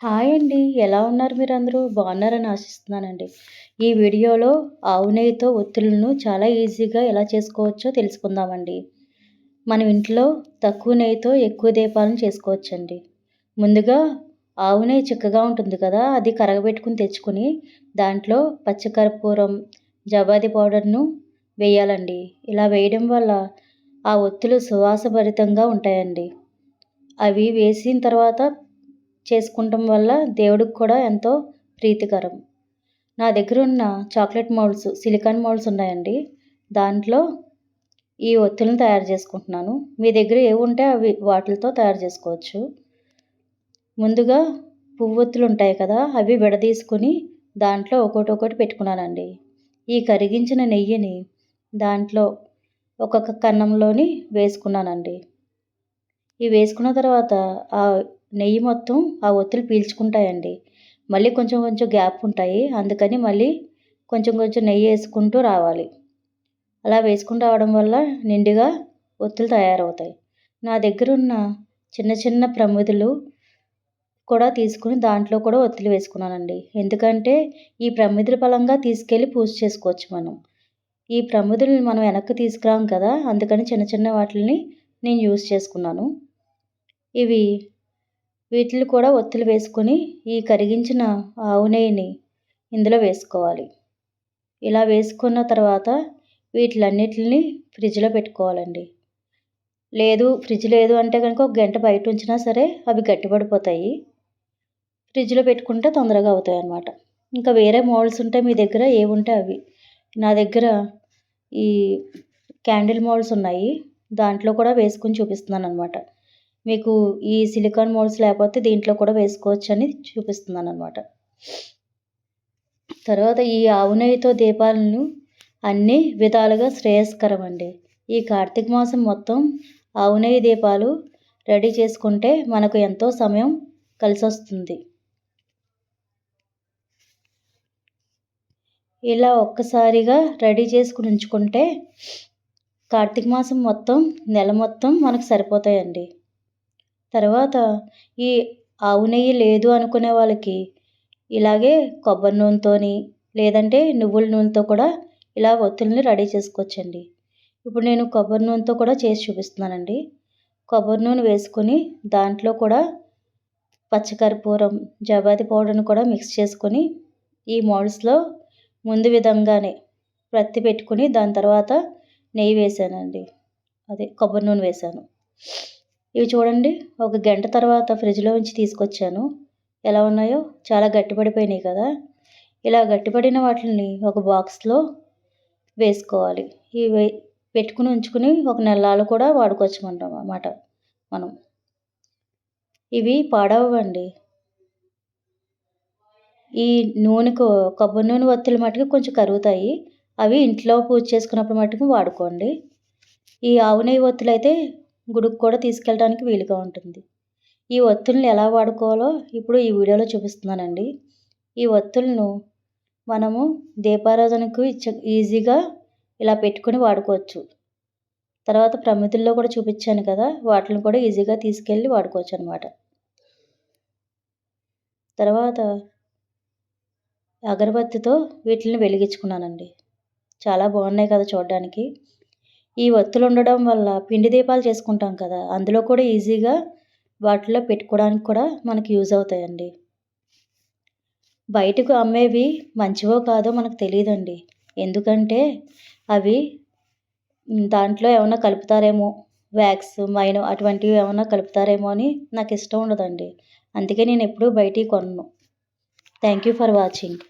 Hi అండి. ఎలా ఉన్నారు మీరు అందరూ బాగున్నారని ఆశిస్తున్నానండి. ఈ వీడియోలో ఆవు నెయ్యితో ఒత్తులను చాలా ఈజీగా ఎలా చేసుకోవచ్చో తెలుసుకుందామండి. మనం ఇంట్లో తక్కువ నెయ్యితో ఎక్కువ దీపాలను చేసుకోవచ్చండి. ముందుగా ఆవు నెయ్యి చిక్కగా ఉంటుంది కదా అది కరగబెట్టుకుని తెచ్చుకుని దాంట్లో పచ్చకర్పూరం జవాది పౌడర్ను వేయాలండి. ఇలా వేయడం వల్ల ఆ ఒత్తులు సువాసభరితంగా ఉంటాయండి. అవి వేసిన తర్వాత చేసుకుంటాం వల్ల దేవుడికి కూడా ఎంతో ప్రీతికరం. నా దగ్గర ఉన్న చాక్లెట్ మౌల్డ్స్ సిలికాన్ మౌల్డ్స్ ఉన్నాయండి. దాంట్లో ఈ ఒత్తులను తయారు చేసుకుంటున్నాను. మీ దగ్గర ఏవి ఉంటే అవి వాటితో తయారు చేసుకోవచ్చు. ముందుగా పువ్వొత్తులు ఉంటాయి కదా అవి విడదీసుకుని దాంట్లో ఒకటి ఒకటి పెట్టుకున్నానండి. ఈ కరిగించిన నెయ్యిని దాంట్లో ఒక్కొక్క కన్నంలోని వేసుకున్నానండి. ఇవి వేసుకున్న తర్వాత ఆ నెయ్యి మొత్తం ఆ ఒత్తులు పీల్చుకుంటాయండి. మళ్ళీ కొంచెం కొంచెం గ్యాప్ ఉంటాయి. అందుకని మళ్ళీ కొంచెం కొంచెం నెయ్యి వేసుకుంటూ రావాలి. అలా వేసుకుని రావడం వల్ల నిండుగా ఒత్తులు తయారవుతాయి. నా దగ్గర ఉన్న చిన్న చిన్న ప్రమిదలు కూడా తీసుకుని దాంట్లో కూడా ఒత్తులు వేసుకున్నానండి. ఎందుకంటే ఈ ప్రమిదల బలంగా తీసుకెళ్ళి పూజ చేసుకోవచ్చు మనం. ఈ ప్రమిదలు మనం వెనక్కి తీసుకురాం కదా అందుకని చిన్న చిన్న వాటిని నేను యూస్ చేసుకున్నాను. ఇవి వీటిని కూడా ఒత్తులు వేసుకొని ఈ కరిగించిన ఆవు నెయ్యిని ఇందులో వేసుకోవాలి. ఇలా వేసుకున్న తర్వాత వీటిలన్నిటిని ఫ్రిడ్జ్లో పెట్టుకోవాలండి. లేదు ఫ్రిడ్జ్ లేదు అంటే కనుక ఒక గంట బయట ఉంచినా సరే అవి గట్టిపడిపోతాయి. ఫ్రిడ్జ్లో పెట్టుకుంటే తొందరగా అవుతాయి అన్నమాట ఇంకా వేరే మోల్డ్స్ ఉంటే మీ దగ్గర ఏవి అవి. నా దగ్గర ఈ క్యాండిల్ మోల్డ్స్ ఉన్నాయి. దాంట్లో కూడా వేసుకుని చూపిస్తున్నాను అనమాట మీకు ఈ సిలికాన్ మోల్డ్స్ లేకపోతే దీంట్లో కూడా వేసుకోవచ్చు అని చూపిస్తున్నాను అనమాట తర్వాత ఈ ఆవు నెయ్యితో దీపాలను అన్ని విధాలుగా శ్రేయస్కరం అండి ఈ కార్తీక మాసం మొత్తం ఆవు నెయ్యి దీపాలు రెడీ చేసుకుంటే మనకు ఎంతో సమయం కలిసి వస్తుంది ఇలా ఒక్కసారిగా రెడీ చేసుకుని ఉంచుకుంటే కార్తీక మాసం మొత్తం నెల మొత్తం మనకు సరిపోతాయండి. తర్వాత ఈ ఆవు నెయ్యి లేదు అనుకునే వాళ్ళకి ఇలాగే కొబ్బరి నూనెతోని లేదంటే నువ్వుల నూనెతో కూడా ఇలా ఒత్తుల్ని రెడీ చేసుకోవచ్చండి. ఇప్పుడు నేను కొబ్బరి నూనెతో కూడా చేసి చూపిస్తున్నానండి. కొబ్బరి నూనె వేసుకొని దాంట్లో కూడా పచ్చకర్పూరం జవాది పౌడర్ని కూడా మిక్స్ చేసుకొని ఈ మోల్డ్స్లో ముందు విధంగానే ప్రత్తి పెట్టుకుని దాని తర్వాత నెయ్యి వేసానండి. అదే కొబ్బరి నూనె వేసాను. ఇవి చూడండి ఒక గంట తర్వాత ఫ్రిడ్జ్లో ఉంచి తీసుకొచ్చాను. ఎలా ఉన్నాయో చాలా గట్టిపడిపోయినాయి కదా. ఇలా గట్టిపడిన వాటిని ఒక బాక్స్లో వేసుకోవాలి. ఇవి పెట్టుకుని ఉంచుకుని ఒక నెలలు కూడా వాడుకోవచ్చుకుంటాం అన్నమాట మనం. ఇవి పాడవండి ఈ నూనెకు కొబ్బరి నూనె ఒత్తులు మటుకు కొంచెం కరుగుతాయి. అవి ఇంట్లో పూజ చేసుకున్నప్పుడు మటుకు వాడుకోండి. ఈ ఆవు నెయ్యి ఒత్తులు అయితే గుడికి కూడా తీసుకెళ్ళడానికి వీలుగా ఉంటుంది. ఈ ఒత్తుల్ని ఎలా వాడుకోవాలో ఇప్పుడు ఈ వీడియోలో చూపిస్తున్నానండి. ఈ ఒత్తులను మనము దీపారాధనకు ఈజీగా ఇలా పెట్టుకొని వాడుకోవచ్చు. తర్వాత ప్రమితుల్లో కూడా చూపించాను కదా వాటిని కూడా ఈజీగా తీసుకెళ్ళి వాడుకోవచ్చు అనమాట తర్వాత అగరబత్తితో వీటిని వెలిగించుకున్నానండి. చాలా బాగున్నాయి కదా చూడడానికి. ఈ ఒత్తులు ఉండడం వల్ల పిండి దీపాలు చేసుకుంటాం కదా అందులో కూడా ఈజీగా వాటిలో పెట్టుకోవడానికి కూడా మనకి యూజ్ అవుతాయండి. బయటకు అమ్మేవి మంచివో కాదో మనకు తెలియదండి. ఎందుకంటే అవి దాంట్లో ఏమైనా కలుపుతారేమో వ్యాక్స్ మైనో అటువంటివి ఏమైనా కలుపుతారేమో అని నాకు ఇష్టం ఉండదండి. అందుకే నేను ఎప్పుడూ బయటికి కొనను. Thank you for watching